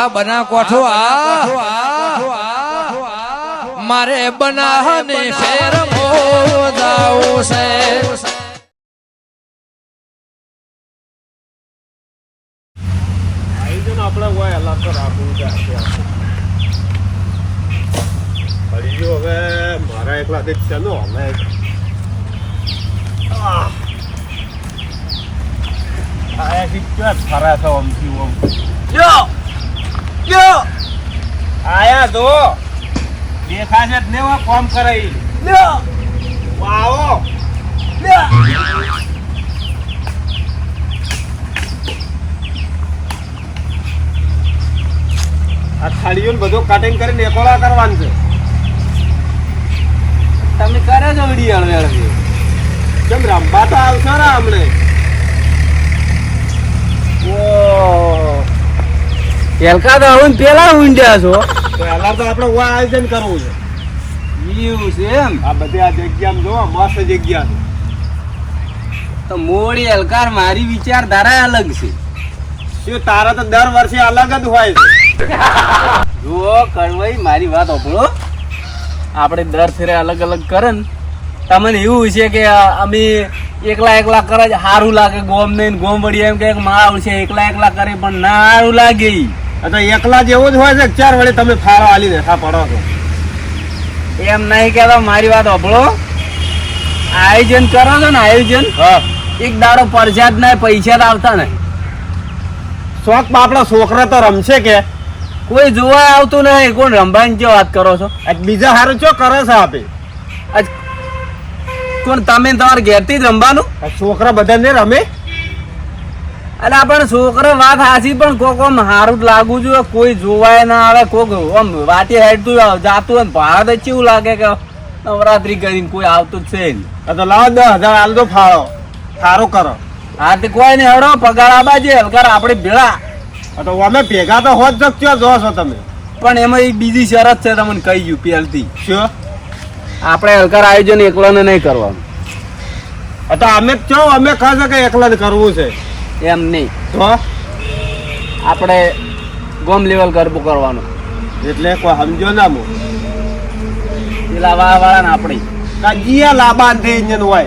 આ બના કોઠો આ. મારે બનાહને શેર મોદાવું છે. જો આપણે હોય અલગ તો રાખવું. ફરી જો હવે મારા એકલા થી છે નો અમે ફરા આમ? યો! યો! આયા જો. દેખા છે ને વા કોમ કરાઈ. લ્યો. વાવો. આ થાળીઓ ને બધું કટિંગ કરીને એકોળા કરવાનું છે. તમે કરે છો વિડી હળવે હળવે કેમ રમવા તો આવશો ને હમણે? એલકા તો હવે પેલા ઊંડ્યા છો? તો તો આપણે ઓય આયોજન કરવું છે. એવું છે એમ? આ બધી આ જગ્યા જો મસ્ત જગ્યા છે. તો મોડી એલકાર મારી વિચારધારા અલગ છે. શું તારા તો દર વર્ષે અલગ જ હોય છે. જુઓ કડવાઈ મારી વાત ઓપડો આપણે દર ફેરે અલગ અલગ કરે ને. તમને એવું છે કે અમે એકલા એકલા કરે જ સારું લાગે ગોમ નહીં ગોમ વળી એમ કે માળ છે એકલા એકલા કરે પણ ના સારું લાગે તો એકલા જેવો જ હોય છે ચાર વડે તમે ફાળો આલી ને પડો છો. એમ નહીં કહેતા મારી વાત અભળો આયોજન કરો છો ને આયોજન? એક દાડો પરજાત ના પૈસા આવતા ને. શોખ આપણા છોકરા તો રમશે કે? કોઈ જોવા આવતું નહીં કોણ રમવાની જે વાત કરો છો? આજ બીજા હારું ચો કરે છે આપે? આજ કોણ તમે તમારે ઘેરથી જ રમવાનું? છોકરા છોકરા બધાને રમે? અને આપણે છોકરો વાત હાજી પણ કોક આમ હારું જ લાગુ જોઈએ. કોઈ જોવાય ના આવે કોક આમ વાટી હેડતું જાતું હોય ભાડા તો કેવું લાગે કે નવરાત્રી કરીને કોઈ આવતું જ છે. તો લાવો દસ હજાર આલ તો ફાળો. સારું કરો. હા તે કોઈ નહીં હડો પગાર આબાજે હલકાર આપણે ભેળા. તો અમે ભેગા તો હોત જ ક્યાં જો છો તમે? પણ એમાં એક બીજી શરત છે તમને કહી ગયું પહેલથી. શું? આપણે હલકાર આયોજન એકલાને નહીં કરવાનું. તો અમે જ અમે કહે છે કે એકલા જ કરવું છે. એમ નહીં. તો? આપણે ગોમ લેવલ ગરબો કરવાનો. એટલે કોઈ સમજો ના મો. પેલા વાળા વાળા ને આપણે કાજીયા લાબા થઈ ઇન્જન હોય.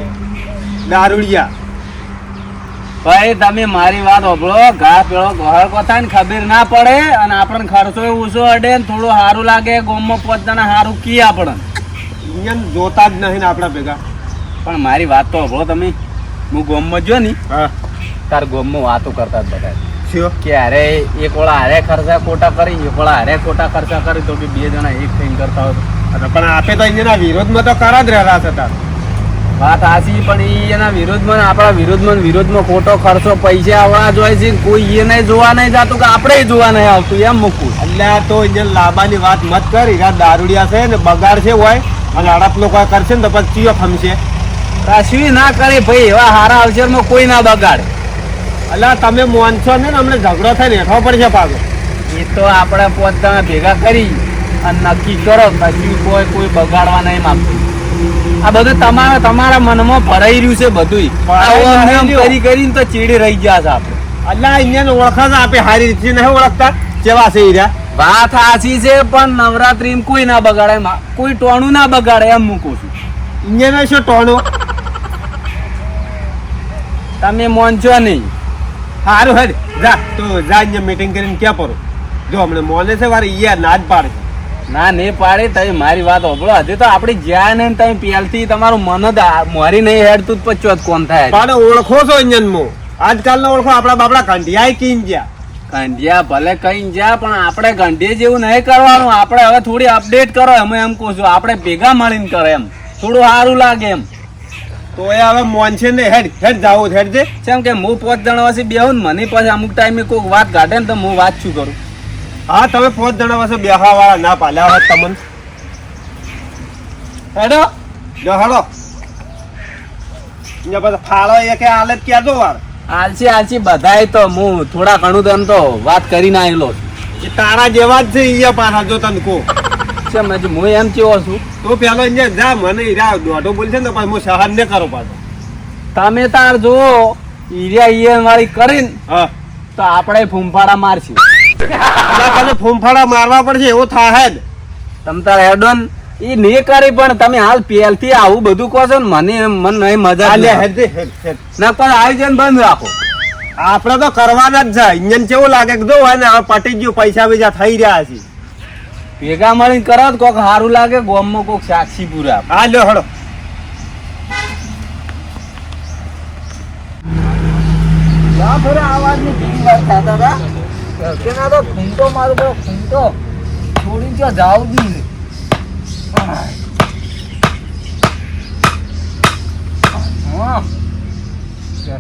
દારૂડિયા. ભાઈ તમે મારી વાત હોભળો. ઘા પેળો ઘર કોથા ને ખબર ના પડે અને આપણને ખર્ચો ઓછો અડે ને થોડું સારું લાગે ગોમમાં પાંચ સારું કી આપણને. ઇન્જન જોતા જ નહીં ને આપણા ભેગા. પણ મારી વાત તો હોભળો તમે. હું ગોમમાં જો ને હા. તાર ગોમમાં વાતો કરતા જ બધા કે અરે એક ઓળા હારે ખર્ચા ખોટા કરી એક ઓળા હારે ખોટા ખર્ચા કરી તો બી બે જણા એક થઈને કરતા હોય. આ પણ આપે તો એના વિરોધમાં તો કરા જ રહેલા હતા વાત આસી પણ એના વિરોધમાં આપણા વિરોધમાં વિરોધમાં ખોટો ખર્ચો પૈસા આવડા જોઈ છે કોઈ એને જોવા નહીં જતું કે આપણે જોવા નહીં આવતું એમ મૂકવું. એટલે તો ઇન્જન લાબાની વાત મત કરી આ દારૂડિયા છે ને બગાડ છે હોય અને અડપ લોકો કરશે ને તો પછી ચિયો ખમશે. કશું ના કરે ભાઈ એવા હારા અવસરમાં કોઈ ના બગાડે. એટલે તમે મોનસો ને અમને ઝઘડો થાય ને હેઠો પડશે પાછો. એ તો આપણે પોતાના ભેગા કરી અને નક્કી કરો પછી કોઈ કોઈ બગાડવા નહીં માંગતું. આ બધું તમારા તમારા મનમાં ભરાઈ રહ્યું છે બધું. કરી કરીને તો ચીડી રહી ગયા છે આપણે. એટલે અહીંયા ઓળખા છે આપે હારી રીતે નહીં ઓળખતા. કેવા છે હીરા? વાત સાચી છે પણ નવરાત્રી કોઈ ના બગાડે કોઈ ટોણું ના બગાડે એમ મૂકું છું. અહીંયા શું ટોણું? તમે મોનજો નહીં. સારું હેડ જા. તું જા અહીંયા મીટિંગ કરીને ક્યાં પરો? જો હમણાં મોને છે વારે યાર ના જ પાડે. ના ને પાડે તમે મારી વાત સાંભળો હજી તો આપણે જ્યાં ને તમે પેલથી તમારું મન જ મારી નહીં હેડતું જ પછી કોણ થાય? પાડે ઓળખો છો ઇન્જન મો. આજકાલનો ઓળખો આપણા બાપડા કંઢિયા કીન ગયા ગંઢિયા ભલે કઈ જ્યાં પણ આપણે ગંઢિયા જેવું નહીં કરવાનું. આપણે હવે થોડી અપડેટ કરો એમ એમ કહું છું. આપણે ભેગા મળીને કરે એમ. થોડું સારું લાગે એમ. તો એ હવે મોન છે ને હેડ હેડ જાવું હેડ જે. જેમ કે હું પાંચ જણા પાસે બેહું ને મને પછી અમુક ટાઈમે કોઈક વાત કાઢે ને તો હું વાત શું કરું? હા તમે પાંચ જણા પાસે બેહવા વાળા ના પાલ્યા હોત તમને. હેડો. જો હેડો. ફાળો એ કે હાલત ક્યાં જો વાર. આલસી આલસી બધાય તો હું થોડા ઘણું તમ તો વાત કરીને આવેલો તારા જેવા જ છે અહીંયા પાછા જો તને કહું. છે મેં હું એમ કેવો છું? તો પેલો અહીંયા જા મને હીરા દોઢો બોલશે ને તો પછી હું સહન ને કરો પાછો. તમે તાર જુઓ ઈરિયા ઈયન વાળી કરીને હા. તો આપણે ફૂંફાડા મારશું. કને ફૂંફાડા મારવા પડશે એવો થાય જ. તમ તાર હેડોન એ નહીં કરી પણ તમે હાલ પહેલથી આવું બધું કહો છો ને મને મન નહીં મજા જ. ના પણ આયોજન બંધ રાખો. આપણે તો કરવાના જ છે ઇન્જન કેવું લાગે? કે જો હોય ને આ પટી ગયું પૈસા બીજા થઈ રહ્યા છે. ભેગા મળીને કરો તો કોક સારું લાગે ગોમમાં કોક સાક્ષી પૂરા. હા લો હળો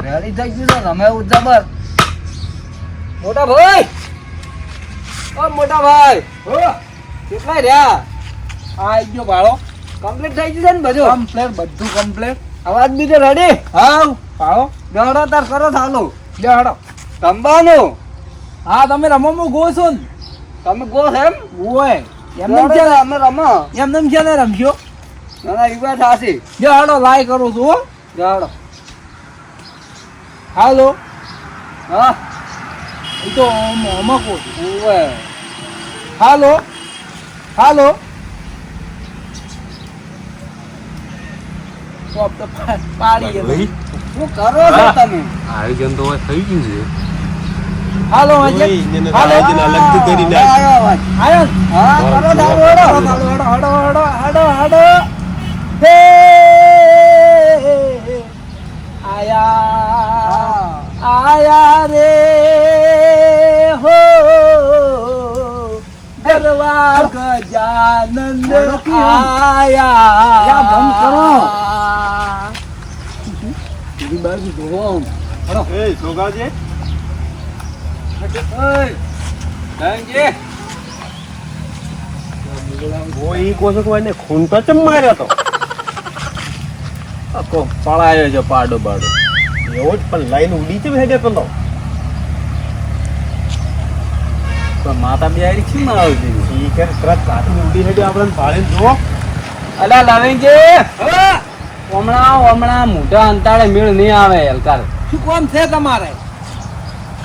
રેડી થઈ ગયું તમે જબર. મોટા ભાઈ! મોટા ભાઈ! કેટલા રહ્યા? આ ગયો ભાડો કમ્પ્લીટ થઈ ગયું છે ને બધું? કમ્પ્લેટ બધું કમ્પ્લેટ અવાજ બીજો રેડી હા ભાડો દોડો તાર કરો ચાલુ. દોડો. રમવાનું? હા તમે રમો હું ગો છો ને? તમે ગો એમ? ઓય એમને ક્યાં અમે રમો. એમને ક્યાં રમજો ના ના ઈ વાત હાસી લાય કરું છું હો. દોડો. હાલો. હા. એ તો અમ- અમકો છું? હાલો. હાલો. પાડી શું કરો છો તમે? આયોજન તો થઈ ગયું છે. હાલો હાલો. આયોજન કરી નાખ. આયો હા કરો હે! આયા આયા રે. ગરવા ગજાનંદ આયા બંધ કરો. બીજી બાજુ જોવો એ ને ખૂન તો ચમ માર્યો તો પળાયો છે પાડો પાડો એવો જ પણ લાઈન ઉડી છે પેલો પણ માતા બિહારી ને આવતી? ઈ કે તરત કાઢી ઉડી હેડે આપણે ભાળીને જુઓ. અલા લવિંગજી હમણાં હમણાં મોઢા અંતાળે મેળ નહીં આવે હલકાર. શું કોમ છે તમારે?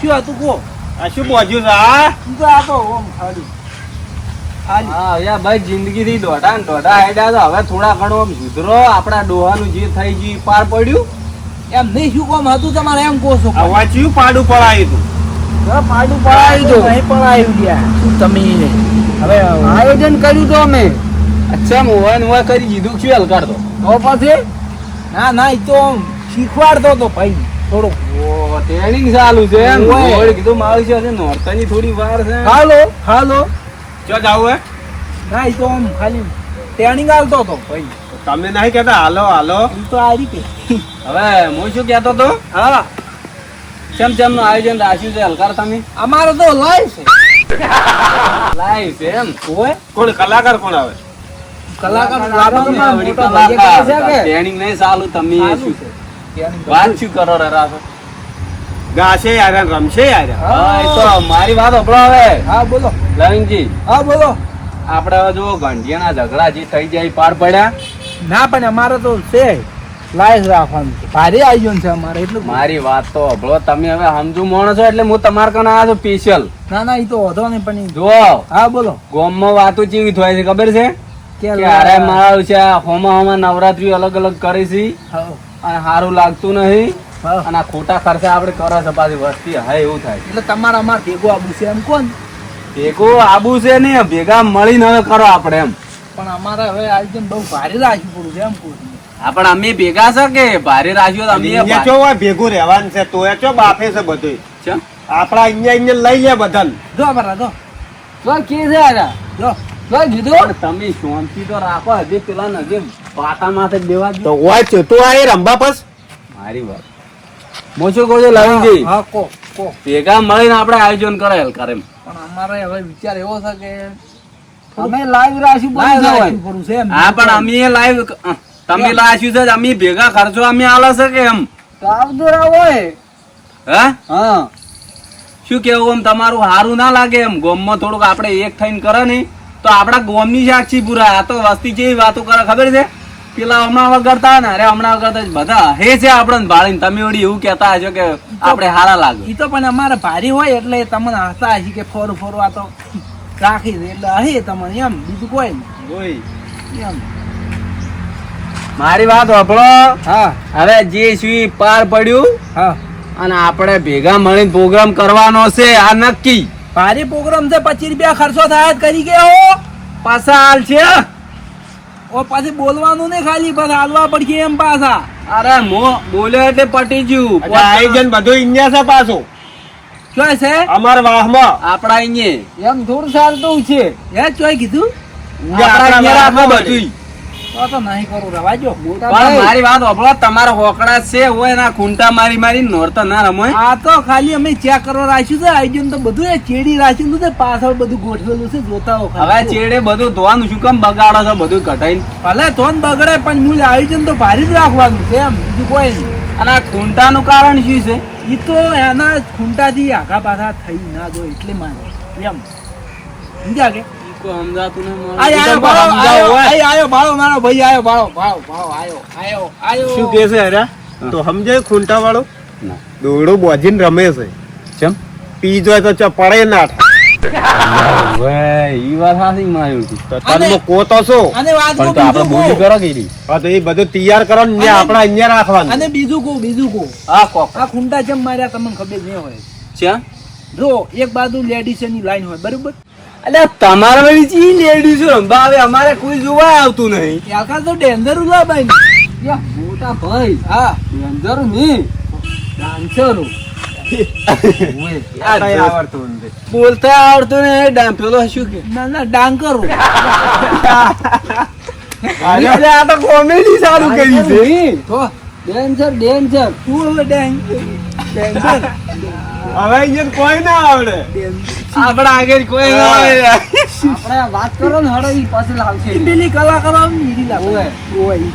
શું હતું કો આ શું બોજ્યું છે આ? તો આ તો ઓમ ખાલી હા યા ભાઈ જિંદગી થી દોઢા ને દોઢા હેડ્યા તો હવે થોડા ઘણો આમ સુધરો આપણા ડોહાનું જે થઈ ગયું પાર પડ્યું. એમ નહીં શું કોમ હતું તમારે? એમ કહો છો વાંચ્યું પાડું પડાયું તું. પાડું પડાવી દો. નહીં પડાવ્યું ગયા. શું તમે? હવે આયોજન કર્યું તો અમે. અચ્છા મોહન મોહ કરી દીધું શું હલકાર તો? તો પછી? ના ના એ તો શીખવાડતો તો ભાઈ થોડો. ટ્રેનિંગ ચાલુ છે એમ. ઓય. કીધું મારું છે નોરતાની થોડી વાર છે. હાલો હાલો. ચો જાવું હે. ના એ તો આમ ખાલી ટ્રેનિંગ આલતો હતો ભાઈ. તમે નહીં કહેતા હાલો હાલો. એ તો આ રીતે. હવે હું શું કહેતો તો? હા. ચમ ચમનું આયોજન? રાખ્યું છે હલકાર તમે અમારે તો લાઈવ છે. લાઈવ છે એમ? હોય કોણ કલાકાર કોણ આવે? કલાકાર? ટ્રેનિંગ નહીં ચાલુ તમે શું છે. વાત શું કરો રે છો? ગાશે યાર રમશે યાર. હા એ તો મારી વાત સાંભળો હવે. હા બોલો. લવિંગજી હા બોલો. આપણે હવે જો ગંઢિયાના ઝઘડા જે થઈ જાય પાર પડ્યા. ના પણ અમારે તો છે. લાઈવ રાખવાનું ભારે આયોજન છે અમારે એટલું મારી વાત તો સાંભળો તમે હવે સમજુ માણસો એટલે હું તમારે કને આવ્યો છું સ્પેશિયલ ના ના એ તો વધો નહીં પણ જો હા બોલો. ગોમમાં વાતો ચીવી થાય છે ખબર છે? કે અરે મારા છે હોમા હોમા નવરાત્રી અલગ અલગ કરી છે. અને સારું લાગતું નહીં. અને ખોટા ખર્ચા આપણે કરે છે પાછી વસ્તી. હા એવું થાય એટલે તમારા અમાર ભેગો આબુ છે એમ કોણ? ભેગું આબુ છે ને ભેગા મળીને હવે કરો આપણે એમ. પણ અમારે હવે આયોજન બહુ ભારે રાખવું પડું છે એમ કહું છું. હા પણ અમે ભેગા છે કે ભારે રાખ્યો તો અમે ચો ભેગું રહેવાનું છે તો ચો બાફે છે બધું આપડા અહીંયા અહીંયા લઈ લે બધા જો બરા જો. જો કે છે આરા? જો. જો કીધું. તમે શાંતિ તો રાખો હજી પેલા નજીક પાટા માથે દેવા તો હોય છે તો આ એ રંભા પસ. મારી વાત. કહું છું લવિંગજી હા કો કો. ભેગા મળીને આપણે આયોજન કરે હલકાર પણ અમારે હવે વિચાર એવો છે કે અમે લાઈવ રાશી પડું છે હા પણ અમે લાઈવ તમે લાવ્યું છે અમે ભેગા ખર્ચો અમે આલે છે કે એમ? હા? હા. શું કેવું એમ તમારું સારું ના લાગે એમ? ગોમમાં થોડુંક આપણે એક થઈને કરે ને તો આપણા ગોમની સાક્ષી પૂરા. આ તો વસ્તી જેવી વાતો કરે ખબર છે? પેલા હમણાં વગરતા ને અરે હમણાં વગરતા બધા હે છે આપણને ભાળીને. તમે ઓડી એવું કહેતા હશો કે આપણે હારા લાગે. એ તો પણ અમારે ભારી હોય એટલે તમને હસતા હશે કે ફોરું ફોરું આ તો રાખી એટલે હે તમને એમ બીજું કોઈ નહીં. એમ. મારી વાત સાંભળો હા. હવે જે સુઈ પાર પડ્યું હા. અને આપણે ભેગા મળીને પ્રોગ્રામ કરવાનો છે આ નક્કી. ભારે પ્રોગ્રામ છે પચીસ રૂપિયા ખર્ચો થાય કરી ગયા. પાછા હાલ છે. ઓ પછી બોલવાનું નહીં ખાલી બસ હાલવા પડશે એમ પાછા. અરે મો બોલ્યો એટલે પટી ગયું. આયોજન બધું ઇન્યા છે પાછું. ચોય છે? અમાર વાહમાં. આપડા અહીંયા. એમ થોડું ચાલતું છે. હે ચોય કીધું? આપડા બધુંય. તો તો નહીં કરું રવાજો પણ મારી વાત સાંભળો તમારા હોકડા છે હોય ના ખૂંટા મારી મારી નોરતા ના રમોય. આ તો ખાલી અમે ચેક કરવા રાખ્યું છે આઈજન તો બધું ચેડી રાખ્યું છે પાછળ બધું ગોઠવેલું છે જોતા હો હવે ચેડે બધું ધોવાનું શું કામ બગાડો છો બધું કઢાઈને? ભલે તો બગડે પણ મૂળ આયોજન તો ભારી જ રાખવાનું છે એમ. બીજું કોઈ નહીં. અને આ ખૂંટાનું કારણ શું છે? એ તો એના ખૂંટાથી આખા પાછા થઈ ના જો એટલે માને એમ. સમજ્યા કે? ઈ સમજાતું. આય તો બાળો મારો ભાઈ આયો બાળો બાળો બાળો આયો આયો આયો. શું કે છે અરે તો સમજાય ખૂંટા વાળો ના. બોજીને રમે છે. ચમ? પી જાય તો પડે ના વાત સાચી મારી હતી. તો તનમાં કોતો છો અને વાત પણ કહું તો આપણે બીજું બોલી કહું. કરો કે ઈ? હા તો એ બધું તૈયાર કરો આપણા અહીંયા રાખવાનું. અને બીજું કહું બીજું કહું. હા કોક આ ખૂંટા જેમ માર્યા તમને ખબર નહીં હોય. ચા? જો એક બાજુ લેડીઝની લાઈન હોય બરોબર? અલ્યા તમારા વાળી ચી લેડીઝ રંભા આવે અમારે કોઈ જોવા આવતું નહીં. આખા તો ડેન્જર ઉલાબાઈ મોટા ભાઈ. હા. ડેન્જર નહીં. ડાન્સર. બોલતા આવડતું ને ડામ પેલો શું કે? ના ના ડાંકરો. આ તો કોમેડી સારું કરી છે. Danger danger. તું હવે ડેન્જર. ડેન્જર. હવે અહીંયા કોઈ ના આવડે. આપડા આગળ કોઈ ના આવે આપણે વાત કરો ને હડો ઈ પાછળ આવશે. પેલી હીરી લાગે ઓય. ઓય.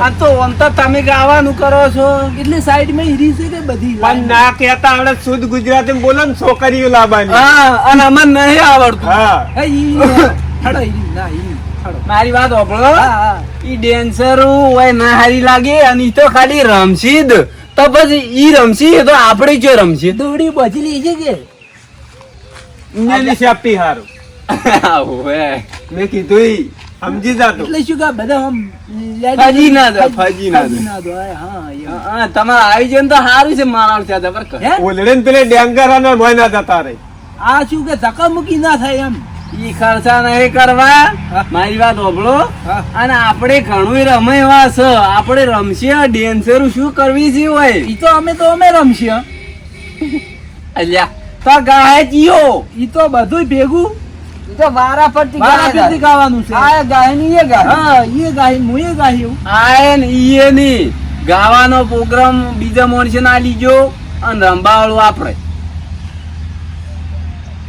આ તો તો તમે ગાવાનું કરો છો. એટલે સાઈડમાં હીરી છે કે બધી પણ ના કહેતા આપણે શુદ્ધ ગુજરાતી બોલો ને છોકરીઓ લાવવાની હા અને અમને નહીં આવડતું. હા. હે ઈ હડો હીરી ના હીરી મારી વાત હા ઈ ડેન્સર હોય ના હારી લાગે અને ઈ તો ખાલી રમશી જ તો પછી ઈ રમશી એ તો આપણે જો રમશી. દોડી બચલી છે કે એની સેફટી હારું. ઓવે. મેં કીધું ઈ. સમજી જાતો એટલે શું કા બધા આમ ફાજી ના દો, ફાજી ના દો. ના દો હા, હા તમારા આયોજન તો સારું છે મારા ત્યાં પર ઓલડે ને પેલે ડેંગર અને મોય ના જતા રહી. આ શું કે ધક્કામુક્કી ના થાય એમ? ઈ ખર્ચા નહીં કરવા. મારી વાત સાંભળો અને આપણે ઘણું રમે એવા છે. આપણે રમશે ડેન્સર શું કરવી છે હોય ઈ તો અમે તો અમે રમશે અલ્યા તો ગાય જીઓ ઈ તો બધું ભેગું. તો વારા પરથી મારા પેટથી ગાવાનું છે. આ ગાયની એ ગાય. હા એ ગાય હું એ ગાયું આ ને ઈ એ ની. ગાવાનો પ્રોગ્રામ બીજા માણસે ના લીજો અને રંબાવાળું આપણે.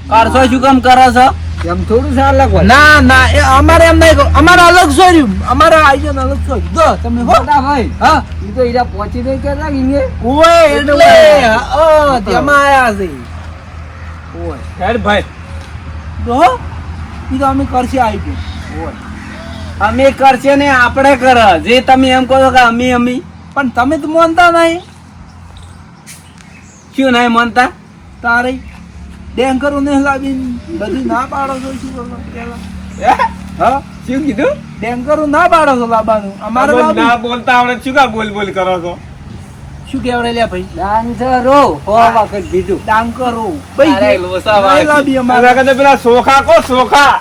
કરશો શું કામ કરો છો? એમ થોડું સારું લાગવા ના ના એ અમારે એમ નહીં. અમારે અલગ સોર્યું. અમારે આયોજન અલગ સોર્યું. તમે હો. ભાઈ હા. એ તો ઈરા પહોંચી નહીં કે ઓય એટલે હા, તેમાં આયા છે. ઓય. હેડ ભાઈ. હો. ઈ તો અમે કરશે આયોજન. ઓય. અમે કરશે ને આપણે કર. જે તમે એમ કહો કે અમે અમે. પણ તમે તો માનતા નહીં. શું નહીં માનતા? તારે? ડેન્કરો ને લાવીને બધું ના પાડો છો શું? હા? શું કીધું? ડેન્કરો ના પાડો છો લાવવાનું અમારે. ના બોલતા આવડે શું કા બોલ બોલ કરો છો? શું કહેવાય લ્યા ભાઈ? ડાંગરો. હો વખત કીધું ડાંકરો અરે લોસા. લાવી અમારે. કદે પેલા સોખા કો સોખા.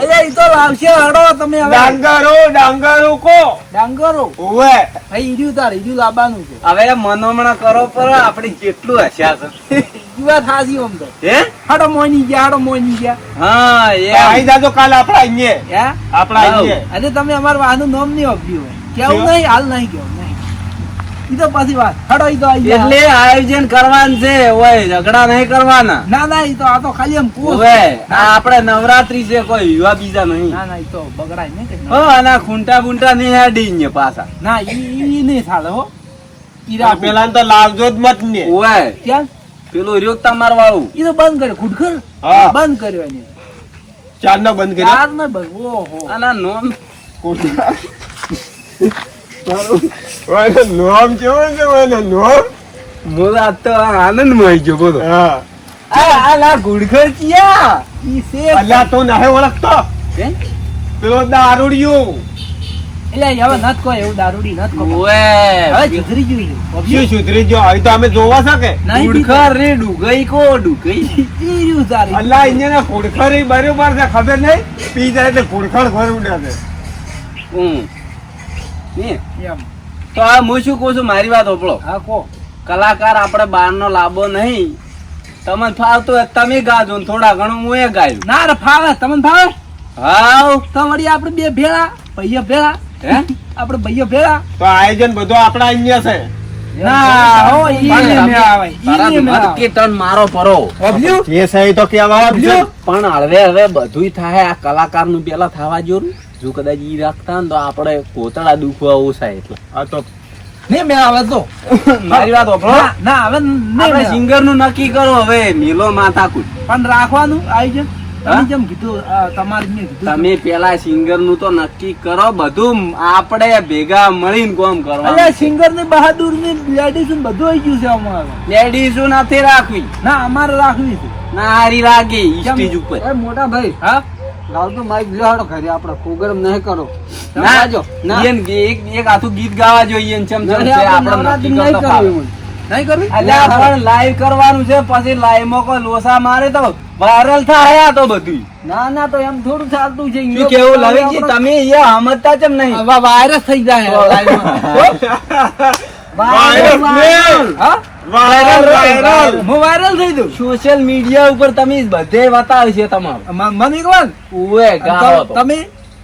અરે ઈ તો લાવશે હડો તમે હવે. ડાંગરો ડાંગરો કો. ડાંગરો? ઓવે ભાઈ ઈડ્યું તાર ઈડ્યું લાવવાનું છે. હવે મનોમણા કરો પર આપણે કેટલું હસ્યા છે વાત હાચી આમ તો. હે? હાડો મોની ગયા હાડો મોની ગયા. હા આઈ જાજો કાલ આપડા અહીંયા. હે? આપડા અહીંયા. અને તમે અમારું વાહનું નામ નહીં આપ્યું હોય. કેવું કેવું? નહીં? હાલ નહીં કેવું નહીં. ઈ તો પછી વાત. હાડો ઈ તો આઈ ગયા. એટલે આયોજન કરવાનું છે ઓય ઝઘડા નહીં કરવાના. ના ના ઈ તો આ તો ખાલી એમ કૂસ. હવે આ આપણે નવરાત્રી છે કોઈ વિવાહ બીજા નહીં. ના ના ઈ તો બગડાય ને કે હો અને ખૂંટા બુંટા નહીં હેડી ને પાછા. ના ઈ ઈ નહીં ચાલે હો. પેલા તો લાવજો જ મત ને ઓય. ક્યાં? પેલું રહ્યો તમાર વાળું ઈ તો બંધ કર્યો ખુડખર? હા. બંધ કર્યો એને. ચાર નો બંધ કર્યો? ચાર ને બંધ ઓહો. આના નોમ. નોમ કેવો છે નોમ? હું તો આનંદમાં આવી ગયો બોલો. હા. આ આ લા ગુડખર ચિયા ઈ છે. અલ્યા તો નાહે ઓળખતો? પેલો દારૂડિયો. એટલે હવે નત કોઈ એવું દારૂડી નત કોઈ. ઓએ હવે સુધરી ગયું શું સુધરી ગયો? હવે તો અમે જોવા શકે નહીં રે ડુગઈ કો ડુગઈ અલ્લા ખોડખર બરોબર છે ખબર નહીં? પી જાય એટલે ખોડખર ઘર ઉડે છે. હમ ને? એમ. તો આ હું શું કહું છું મારી વાત ઓપડો હા કો કલાકાર આપણે બહારનો લાભો નહીં. તમને ફાવતું હોય તમે ગાજો ને થોડા ઘણું હું એ ગાયું. ના રે ફાવે. તમને ફાવે? હાવ તો વળી આપણે બે ભેળા ભાઈઓ ભેળા. હે? આપણે ભાઈઓ ભેળા? તો આયોજન બધું આપણા અહીંયા છે. ના હો ઈ પણ આવે આવે. મારો પરો તો હવે હવે બધુંય થાય આ કલાકારનું પેલા થવા જોયું જો કદાચ ઈ રાખતા ને તો આપણે કોતળા દુખવા ઓછા એટલે. આ તો ને મેં આવે તો. મારી વાત ના હવે આવે. સિંગરનું નક્કી કરો હવે મિલો માથા કુટ પણ રાખવાનું આયોજન? હા? તમે જેમ કીધું આ તમારે મેં કીધું તમે પેલા સિંગરનું તો નક્કી કરો બધું આપણે ભેગા મળીને કોમ કરવા સિંગરની બહાદુરની લેડીઝ બધું આવી ગયું છે અમારે. લેડીઝ નથી રાખવી. ના અમારે રાખવી છે. ના હારી રાખી સ્ટેજ ઉપર. મોટા ભાઈ હા? લાવ તો માઈક લેવાડો ઘરે આપણે પ્રોગ્રામ નહીં કરો. ના જો એક એક આખું ગીત ગાવા જોઈએ ચમ ચમ આપણે નક્કી કરતા ફાવે. નહીં કરવી? અલ્યા પણ લાઈવ કરવાનું છે પછી લાઈવમાં કોઈ લોસા મારે તો વાયરલ થાય આ તો બધું. ના ના તો એમ થોડું ચાલતું છે શું કેવું લવિંગજી તમે એ સમજતા ચમ નહીં. વાયરસ થઈ જાય વાયરસ નહીં. હા? વાયરલ વાયરલ હું? વાયરલ થઈ દઉં. સોશિયલ મીડિયા ઉપર તમે બધે બતાવે છે તમારું. મને તમે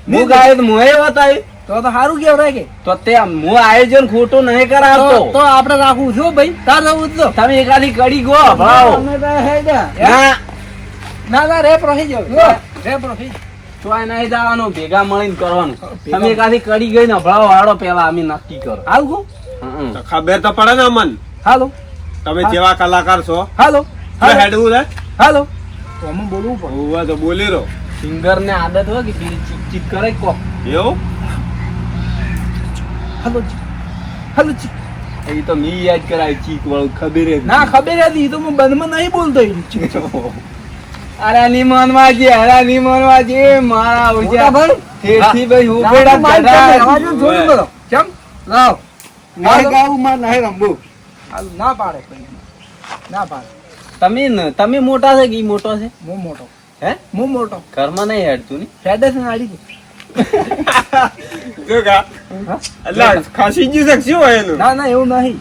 હું ગાયો તો બતાવી. તો તો સારું કેવરાય કે. તો તે હું આયોજન ખોટું નહીં કરાવતો. તો આપણે રાખવું છું ભાઈ. તાર જવું તો. તમે એકાદી કડી ગો ભાવ. ના ના. રે રેપ જો. રે રેપ ચોય નહીં જવાનું ભેગા મળીને કરવાનું. તમે એકાદી કડી ગઈ ને ભાવ વાળો પેલા અમે નક્કી કરો. આવું ગો ખબર તો પડે ને અમન. હાલો. તમે જેવા કલાકાર છો. હાલો. હેડવું છે હાલો. તો અમે બોલવું પડે. હોવે તો બોલી રહો સિંગર ને આદત હોય કે ચીક ચીક કરે કો એવું? હાલો જી. એ તો મી યાદ કરાય ચીક વાળું ખબર જ ના ખબર હતી તો હું બંધમાં નહીં બોલતો અરે ની મનમાં છે અરે ની મનમાં છે મારા ઉજા તેથી ભાઈ હું બેડા મારી પાસે અવાજ જ ગધા. થોડું કરો. કેમ? લાવ. નહીં ગાવું માર નહીં રમવું. ના પાડે ના પાડે. તમે તમે મોટા છે કે મોટો છે? હું મોટો. હે? હું મોટો. ઘરમાં નહીં હેડતું ને? હેડે છે ને આડી છે. જો કા અલ્લા ખાસી ગયું છે હોય એનું? ના ના એવું નહીં.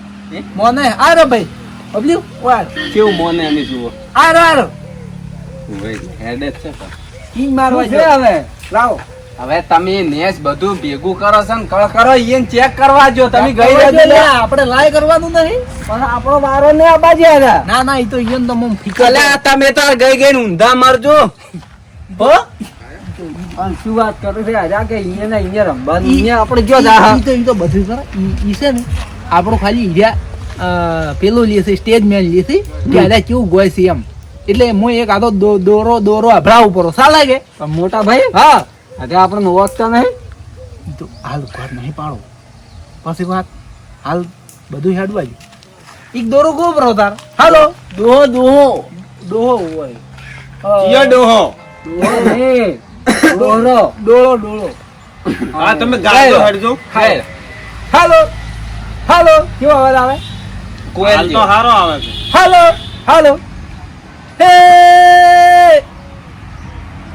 મોને આ રે ભાઈ. બબલ્યુ વાર કેવું મોને અમે જુઓ? આ રે આ રે હેડે છે કિંગ મારવા છે હવે? લાવો. હવે તમે નેસ બધું ભેગું કરો છો ને કળ કરો એને ચેક કરવા જો. તમે ગઈ કરવા આપણે લાય કરવાનું નહીં. પણ આપણો વારો ને આબાજી હતા ના ના એ તો ઈયન તો મમ તમે તાર ગઈ ગઈ ઊંધા મરજો. હો શું વાત કરે છે? આજા કે ને રમવાનું ઈયન આપણે જો ઈ તો ઈ તો બધું કરે. ઈ ઈ છે ને આપણો ખાલી ઈર્યા પેલો લે છે સ્ટેજ મેન લે છે કે કેવું ગોય છે એમ. એટલે હું એક આદો દોરો દોરો અભરા ઉપર સાલ લાગે. મોટા ભાઈ હા. આજે આપણે ઓળખતા નહીં. તો હાલ ઘર નહીં પાડો. પછી વાત હાલ બધું હેડવા જ એક દોરો ગોબરો તાર? હાલો. દોહો દોહો. ડોહો હોય. ડોહો ડોહો નહીં. દોહરો ડોળો ડોળો. હા તમે ગાજો હડજો હાય હાલો હાલો કેવો અવાજ આવે? કોયલ તો હારો આવે છે. હાલો હાલો. હે!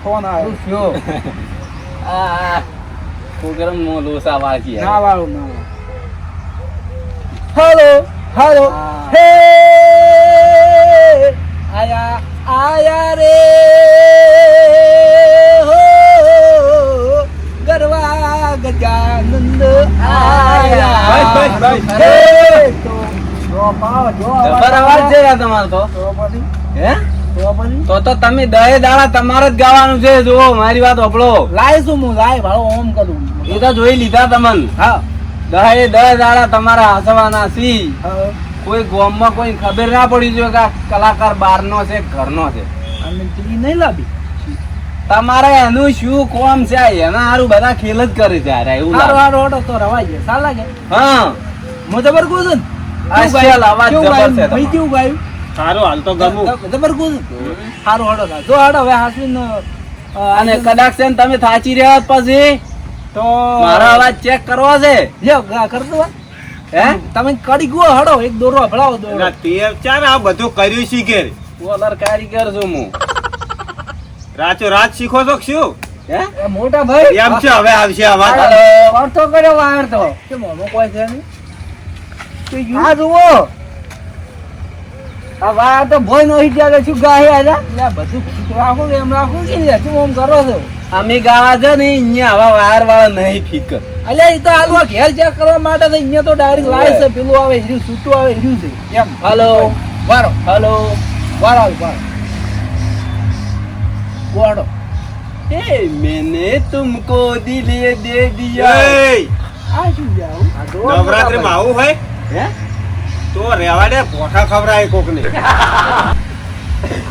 ફોન આવ્યો આ પ્રોગ્રામ મો લોસા વાળકી ના વાળું ના હાલો હાલો. હે! આયા આયા રે! ગજાનંદ તો જો જો તો તો હે તો તો તો તમે દહે દાડા તમારે જ ગાવાનું છે જો મારી વાત ઓપડો લાય શું હું લાય ભાડો ઓમ કરું. એ તો જોઈ લીધા તમને. હા. દહે દહ દાડા તમારા હસવાના સી. કોઈ ગોમમાં કોઈ ખબર ના પડી જોઈએ કે કલાકાર બહારનો છે ઘરનો છે. અને ટીવી નહીં લાવી? તમારે એનું શું કોમ છે? એના હારું બધા ખેલ જ કરે છે યાર, એવું હારો લાગે. ઓટો તો રવાઈ જાય સાલ લાગે. હા. હું જબર કહું છું કેવું ગાયું? અવાજ કેવું જબર છે ગાયું? ભાઈ કેવું ગાયું? સારું હાલ તો ગમું. જબર કહું છું. હારો હડો જો હડો હવે હાસવીને, અને કદાચ છે તમે થાચી રહ્યા પછી તો મારો અવાજ ચેક કરવો છે? લ્યો ગા હે. તમે કડી ગયો હડો એક દોરો હભળાવો દોરો. તે ચાર આ બધું કર્યું શીખે બોલર કારીગર છું હું. રાચો રાત શીખો છો શું? હે? મોટા ભાઈ. એમ છે હવે આવશે કર્યો કોઈ છે નહીં? તો આ જુઓ. આ વાર તો ભોય નહીં ત્યારે શું આજા બધું રાખું એમ રાખું કે? શું કરો છો? અમે ગાવા છે ને અહીંયા આવા વાર વાળા નહીં ફીક અલ્યા એ તો હાલવા ઘેર ચેક કરવા માટે તો અહીંયા તો ડાયરેક્ટ લાવે છે પેલું આવે હીરું છૂટું આવે હીરું છે. એમ. હલો વારો. હલો વારો વારો. વાળો ए मैंने तुमको दिल दे दिया એય, આ શું છે આવું? આ જુઓ નવરાત્રીમાં આવું હોય હે તો રેવા દે પોઠા ખવડાય કોક ને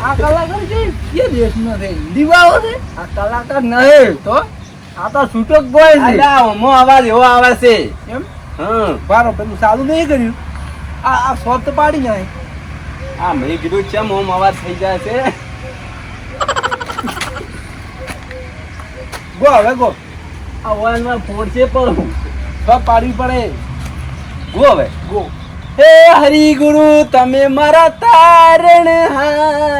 આ કલાકાર છે કે દેશનો છે દીવાઓ છે આ કલાકાર નહીં તો આ તો છૂટક બોય છે અલ્યા ઓમો અવાજ એવો આવે છે એમ હા બારો પેલું ચાલુ નહીં કર્યું આ આ સોફ્ટ પાડી જાય આ મેં કીધું ચમ ઓમ અવાજ થઈ જાય છે ગો હવે ગો. અવાજમાં ફોડશે પણ. પાડવી પડે ગો હવે ગો. હે હરી ગુરુ તમે મારા તારણ હા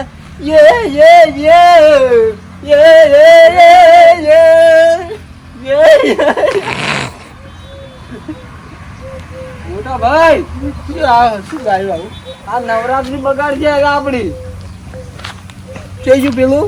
યે યે યે યે યે યે યે મોટા ભાઈ. શું આ શું ગાયું આ નવરાત્રી બગાડ છે આપણી. કે પેલું?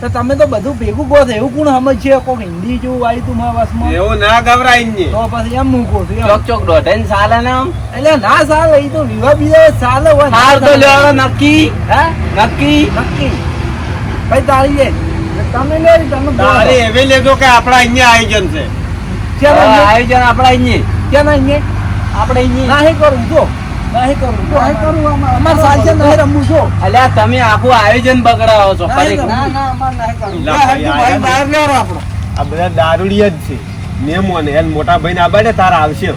તો તમે તો બધું ભેગું કહો છો. એવું કોણ સમજ છે કોક હિન્દી જેવું આવ્યું તું મારા વાસમાં? એવું ના ગભરાય ને. તો પછી એમ મૂકો છું ચોક ચોક દોઢે ને ચાલે ને આમ. એટલે ના ચાલે એ તો વિવાહ બીજા ચાલે હોય. હાર તો. લેવાનો નક્કી. હે? નક્કી. નક્કી. ભાઈ તારી જાય તમે લે તમે તારે એવી લેજો કે આપડા અહીંયા આયોજન છે. ચાલો આયોજન આપડા અહીંયા. ક્યાં ના અહીંયા. આપણે અહીંયા. ના હે કરું જો. નાહી કરું. અમાર અમાર સાંજે નાહી રમવું તમે આખું આયોજન બગડાવો છો નાહી ખરેખર. કરું. ના ના અમાર નાહી કરું. લા લે, ભાઈ, હજુ ભાઈ આયા બહાર લેરો આપણો આ બધા દારૂડિયા જ છે. મેમો ને મોટા ભાઈ ને આબાડે તારા આવશે.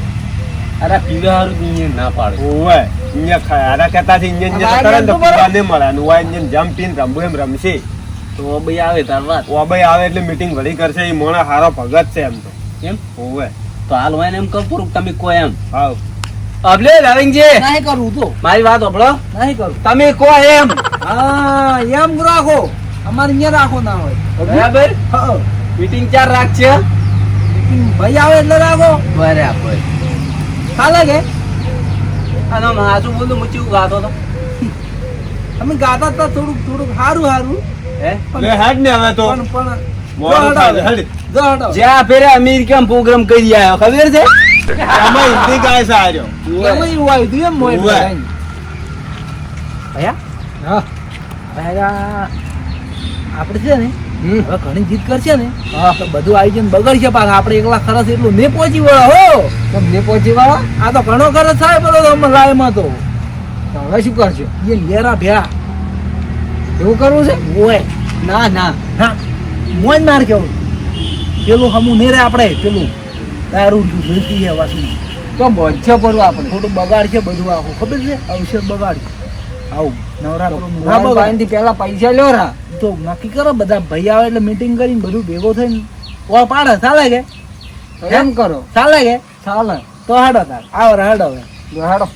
અરે પીવા હારું ના પાડે. ઓવે અહીંયા ખારા કહેતા છે અહીંયા કરે ને પીવા નહીં મળે. અને ઓય અહીંયા જમ પીને રમવું એમ રમશે. તો ભાઈ આવે તાર વાત. ભાઈ આવે એટલે મીટિંગ વળી કરશે. એ મોણા હારો ભગત છે એમ તો. એમ ઓવે તો હાલ હોય ને એમ કહું પૂરું તમે કોઈ એમ. હાવ. અબલે રવિંગજી નાહી કરું તો. મારી વાત સાંભળો નાહી કરું. તમે કહો એમ. હા એમ રાખો. અમારે અહીંયા રાખો ના હોય. બરાબર? મીટિંગ ચાર રાખશે ભાઈ આવે એટલે રાખો. બરાબર. ચાલે કે? અને આમ બોલું હું ચેવું ગાતો હતો? અમે ગાતા હતા થોડુંક થોડુંક સારું સારું હે? લે હેડ ને હવે તો. પણ. જ્યાં ફેરે અમેરિકામાં પ્રોગ્રામ કરી આવ્યો ખબર છે? હિન્દી ગાય છે આર્યો એમાં એવું આવ્યું હતું એમ મોય ઉવ્વે. હા આપણે છે ને હવે ઘણી જીત કરશે ને તો બધું આયોજન બગડશે પાછા આપણે એકલા ખરસ એટલું ને પહોંચી વળો હો ને પહોંચી વળો આ તો ઘણો ખરસ થાય બધો લાયમાં તો તો હવે શું કરશો એ લેરા ભેળા એવું કરવું છે ઓય ના ના ના મોજ માર કેવું પેલું હમું ને રે આપણે પેલું દારૂ જોઈતી છે વાસી. તો બોધ્ય પડવું આપણે. થોડું બગાડ છે બધું આખું. ખબર છે? ઔષધ બગાડ આવું. નવરાત્ર ભાઈ પેલા પૈસા લ્યો રા. તો નક્કી કરો બધા ભાઈ આવે એટલે મીટિંગ કરીને બધું ભેગો થઈને. ઓળ પાડે ચાલે કે? એમ કરો. ચાલે કે? ચાલે. તો હાડો તાર. આવો હાડો હવે. હાડો.